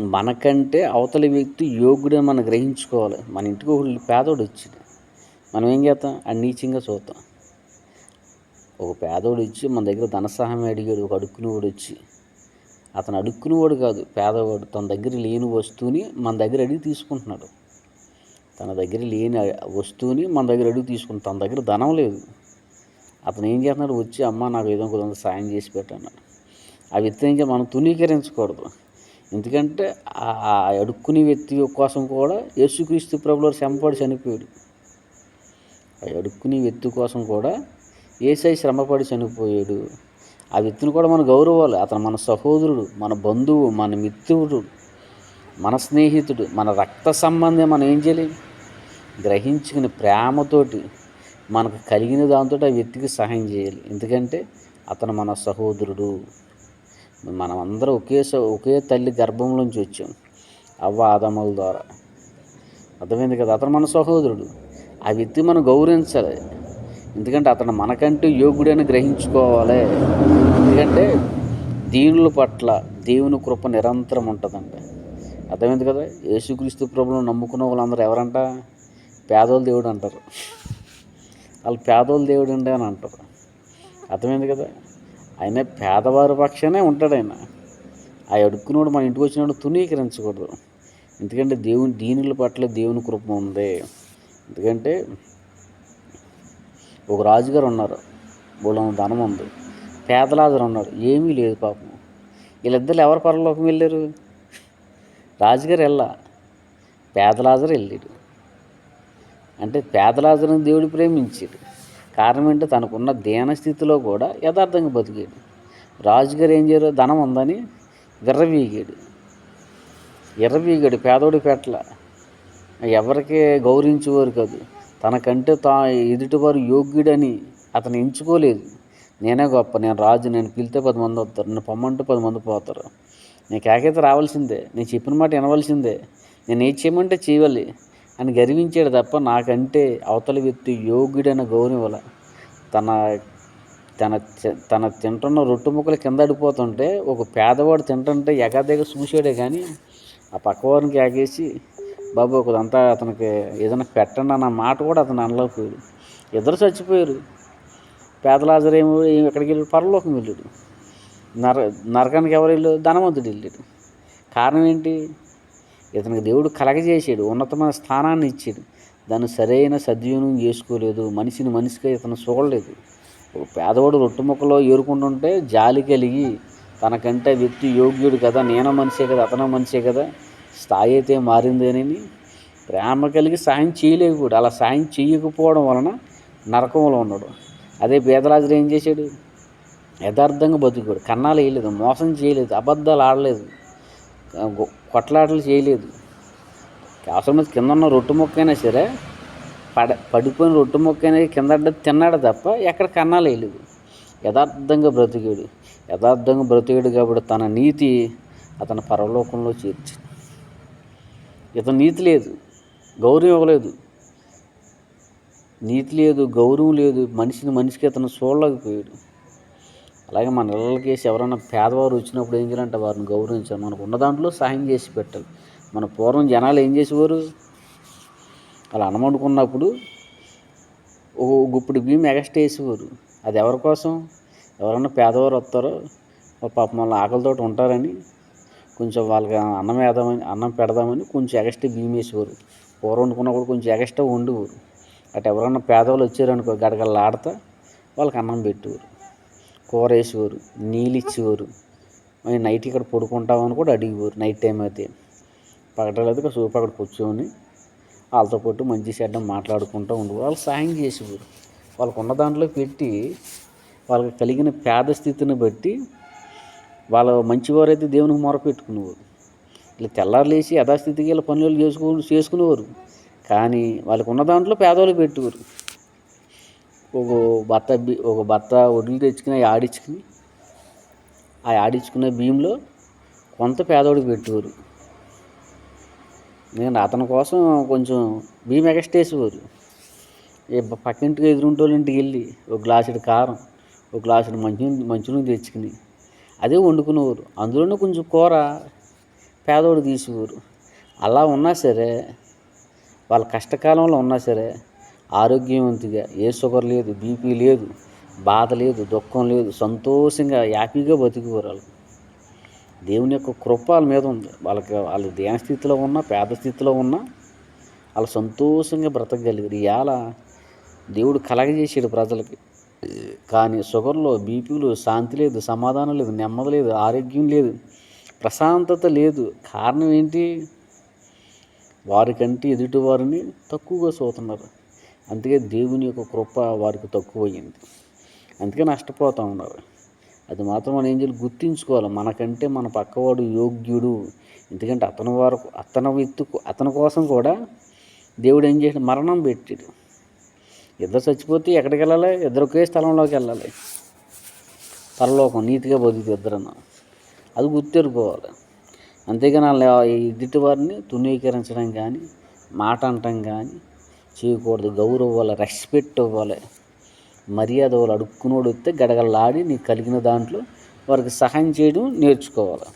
మనకంటే అవతలి వ్యక్తి యోగ్యుడని మనం గ్రహించుకోవాలి. మన ఇంటికి ఒక పేదోడు వచ్చింది మనం ఏం చేస్తాం? అది నీచంగా చూద్దాం ఒక పేదోడు వచ్చి మన దగ్గర ధన సహాయం అడిగాడు. ఒక అడుక్కునివాడు వచ్చి. అతను అడుక్కునివాడు కాదు. పేదవాడు. తన దగ్గర లేని వస్తువుని మన దగ్గర అడిగి తీసుకుంటున్నాడు. తన దగ్గర లేని వస్తువుని మన దగ్గర అడిగి తీసుకుంటాడు తన దగ్గర ధనం లేదు. అతను ఏం చేస్తున్నాడు? వచ్చి అమ్మ నాకు ఏదో కొంత సాయం చేసి పెట్టన్నాడు ఆ వ్యక్తి ఏం మనం తునీకరించకూడదు ఎందుకంటే ఆ అడుక్కుని అడుక్కునే వ్యక్తి కోసం కూడా యేసుక్రీస్తు ప్రభులో శ్రమపడి చనిపోయాడు. ఆ అడుక్కునే వ్యక్తి కోసం కూడా ఏసై శ్రమపడి చనిపోయాడు. ఆ వ్యక్తిని కూడా మనం గౌరవాలి. అతను మన సహోదరుడు మన బంధువు మన మిత్రుడు మన స్నేహితుడు మన రక్త సంబంధం మనం ఏం చేయాలి. గ్రహించుకుని ప్రేమతోటి మనకు కలిగిన దాంతో ఆ వ్యక్తికి సహాయం చేయాలి. ఎందుకంటే అతను మన సహోదరుడు. మనం అందరూ ఒకే ఒకే తల్లి గర్భంలోంచి వచ్చాం. అవ్వ ఆదముల ద్వారా. అర్థమైంది కదా? అతను మన సహోదరుడు. ఆ వ్యక్తి మనం గౌరవించాలి. ఎందుకంటే అతను మనకంటూ యోగుడని గ్రహించుకోవాలి. ఎందుకంటే దీనుల పట్ల దేవుని కృప నిరంతరం ఉంటుందండి అర్థమైంది కదా? యేసుక్రీస్తు ప్రభులను నమ్ముకున్న వాళ్ళందరూ ఎవరంట? పేదోళ్ళ దేవుడు అంటారు. వాళ్ళు పేదోళ్ళ దేవుడు అండి అని అంటారు. అర్థమైంది కదా? ఆయన పేదవారి పక్షానే ఉంటాడు ఆయన. ఆ అడుక్కునోడు మన ఇంటికి వచ్చినప్పుడు తునీకరించకూడదు ఎందుకంటే దేవుని దీనుల పట్ల దేవుని కృప ఉంది. ఎందుకంటే ఒక రాజుగారు ఉన్నారు. వాళ్ళ ధనం ఉంది. పేదలాజరు ఉన్నాడు ఏమీ లేదు పాపం. వీళ్ళిద్దరు ఎవరు పరలోకం వెళ్ళారు? రాజుగారు వెళ్ళా. పేదలాజరు వెళ్ళాడు అంటే పేదలాజరుని దేవుడు ప్రేమించాడు. కారణం ఏంటో తనకున్న దేన స్థితిలో కూడా యథార్థంగా బతికాడు. రాజుగారు ఏం చేయరు? ధనం ఉందని విర్రవీగాడు. ఎర్రవీగాడు పేదోడి పెట్ల. ఎవరికి గౌరవించేవారు కాదు. తనకంటే తా ఎదుటివారు యోగ్యుడని అతను ఎంచుకోలేదు. నేనే గొప్ప. నేను రాజు. నేను పిలితే పది మంది వస్తారు. నేను పొమ్మంటే పది మంది పోతారు. నేను కేకైతే రావాల్సిందే. నేను చెప్పిన మాట వినవలసిందే. నేను ఏది చేయమంటే చేయాలి అని గర్వించాడు తప్ప నాకంటే అవతల వ్యక్తి యోగ్యుడైన గౌరవల తన తన తన తింటున్న రొట్టు ముక్కలు కింద అడిపోతుంటే ఒక పేదవాడు తింటుంటే ఎగాదిగ చూసాడే కానీ ఆ పక్కవారికి ఎగేసి బాబు ఒకదంతా అతనికి ఏదైనా పెట్టండి అన్న మాట కూడా అతను అనలేకపోయాడు. ఇద్దరు చచ్చిపోయారు. పేదలాజరేమో ఎక్కడికి వెళ్ళాడు? పరలోకం వెళ్ళాడు. నర నరకానికి ఎవరు వెళ్ళాడు ధనవంతుడు వెళ్ళాడు. కారణం ఏంటి? ఇతనికి దేవుడు కలగజేసాడు ఉన్నతమైన స్థానాన్ని ఇచ్చాడు. దాన్ని సరైన సద్వినియోగం చేసుకోలేదు. మనిషిని మనిషిగా ఇతను చూడలేదు. ఒక పేదవాడు రొట్టె ముక్కలో ఏరుకుంటుంటే జాలి కలిగి తనకంటే వ్యక్తి యోగ్యుడు కదా నేను మనిషే కదా అతను మనిషే కదా స్థాయి అయితే మారిందేనని ప్రేమ కలిగి సాయం చేయలేకపోయాడు అలా సాయం చేయకపోవడం వలన నరకంలో ఉన్నాడు. అదే పేదరాజుడు ఏం చేశాడు? యథార్థంగా బతుకాడు. కన్నాలు వేయలేదు మోసం చేయలేదు అబద్ధాలు ఆడలేదు. కొట్లాటలు చేయలేదు. అవసరమైతే కింద ఉన్న రొట్టు మొక్కైనా సరే పడ పడిపోయిన రొట్టె మొక్కైనా కింద తిన్నాడు తప్ప ఎక్కడ కన్నాలు వేయలేదు యథార్థంగా బ్రతికాడు. యథార్థంగా బ్రతికాడు కాబట్టి తన నీతి అతని పరలోకంలో చేర్చి ఇతను నీతి లేదు. గౌరవం ఇవ్వలేదు. నీతి లేదు గౌరవం లేదు. మనిషిని మనిషికి అతను చూడలేకపోయాడు అలాగే మన ఇళ్ళకేసి ఎవరైనా పేదవారు వచ్చినప్పుడు ఏం చేయాలంటే వారిని గౌరవించాలి. మనకు ఉన్న దాంట్లో సహాయం చేసి పెట్టాలి. మన పూర్వం జనాలు ఏం చేసేవారు? అలా అనమండుకున్నప్పుడు ఓ గుప్పుడు బియ్యం ఎగస్ట్రా వేసేవారు. అది ఎవరి కోసం? ఎవరన్నా పేదవారు వస్తారో? ఓ పాపం వాళ్ళ ఆకలితో ఉంటారని కొంచెం వాళ్ళకి అన్నం వేద్దామని అన్నం పెడదామని కొంచెం ఎగస్ట్రా బియ్యం వేసేవారు. కూర వండుకున్నప్పుడు కొంచెం ఎగస్ట్రా వండేవారు. అటు ఎవరన్నా పేదవాళ్ళు వచ్చారనుకో గడగడలాడతా వాళ్ళకి అన్నం పెట్టేవారు. కూర వేసేవారు నీళ్ళు ఇచ్చేవారు మరి నైట్ ఇక్కడ పడుకుంటామని కూడా అడిగేవారు నైట్ టైం అయితే. పగటలేదు ఇక సూపు అక్కడ కూర్చొని వాళ్ళతో పాటు మంచి చెడ్డ మాట్లాడుకుంటూ ఉండేవారు. వాళ్ళు సాయం చేసేవారు. వాళ్ళకు ఉన్న దాంట్లో పెట్టి వాళ్ళకి కలిగిన పేద స్థితిని బట్టి వాళ్ళ మంచివారైతే దేవునికి మొరపెట్టుకునేవారు ఇలా తెల్లారు లేచి యథాస్థితికి ఇలా పనులు చేసుకో చేసుకునేవారు. కానీ వాళ్ళకు ఉన్న దాంట్లో పేదవాళ్ళు పెట్టేవారు ఒక బత్త బీ ఒక బత్త వడ్లు తెచ్చుకుని ఆడించుకుని ఆ ఆడించుకునే బియ్యంలో కొంత పేదవాడికి పెట్టేవారు. నేను అతని కోసం కొంచెం బియ్యం ఎగస్టేసేవారు ఏ పక్కింటికి ఎదురుంటోళ్ళ ఇంటికి వెళ్ళి ఒక గ్లాసుడు కారం ఒక గ్లాసుడు మంచి మంచినీళ్ళు తెచ్చుకుని అదే వండుకునేవారు. అందులోనే కొంచెం కూర పేదోడు తీసేవారు. అలా ఉన్నా సరే వాళ్ళ కష్టకాలంలో ఉన్నా సరే ఆరోగ్యవంతిగా ఏ షుగర్ లేదు బీపీ లేదు బాధ లేదు దుఃఖం లేదు సంతోషంగా హ్యాపీగా బతికిపోరు వాళ్ళు. దేవుని యొక్క కృప వాళ్ళ మీద ఉంది. వాళ్ళకి వాళ్ళు దేన స్థితిలో ఉన్నా పేద స్థితిలో ఉన్నా వాళ్ళు సంతోషంగా బ్రతకగలిగారు. ఇవాళ దేవుడు కలగజేసాడు ప్రజలకి. కానీ షుగర్లో బీపీలు శాంతి లేదు సమాధానం లేదు నెమ్మది లేదు ఆరోగ్యం లేదు ప్రశాంతత లేదు. కారణం ఏంటి? వారికంటే ఎదుటి వారిని తక్కువగా చూస్తున్నారు. అందుకే దేవుని యొక్క కృప వారికి తక్కువయ్యింది అందుకే నష్టపోతూ ఉన్నారు. అది మాత్రం మనం ఏం చేయాలి గుర్తించుకోవాలి. మనకంటే మన పక్కవాడు యోగ్యుడు. ఎందుకంటే అతని వరకు అతని ఎత్తుకు అతని కోసం కూడా దేవుడు ఏం చేసి మరణం పెట్టాడు. ఇద్దరు చచ్చిపోతే ఎక్కడికి వెళ్ళాలి? ఇద్దరు ఒకే స్థలంలోకి వెళ్ళాలి. పరలోకం నీతిగా బతుకు ఇద్దరన్నా అది గుర్తెరుకోవాలి. అంతేగాని వాళ్ళ ఎదుటి వారిని తునీకరించడం కానీ మాట అనటం కానీ చేయకూడదు గౌరవం ఇవ్వాలి రెస్పెక్ట్ ఇవ్వాలి. మర్యాద వాళ్ళు అడుక్కునోడు వస్తే గడగడలాడి నీకు కలిగిన దాంట్లో వారికి సహాయం చేయడం నేర్చుకోవాలి.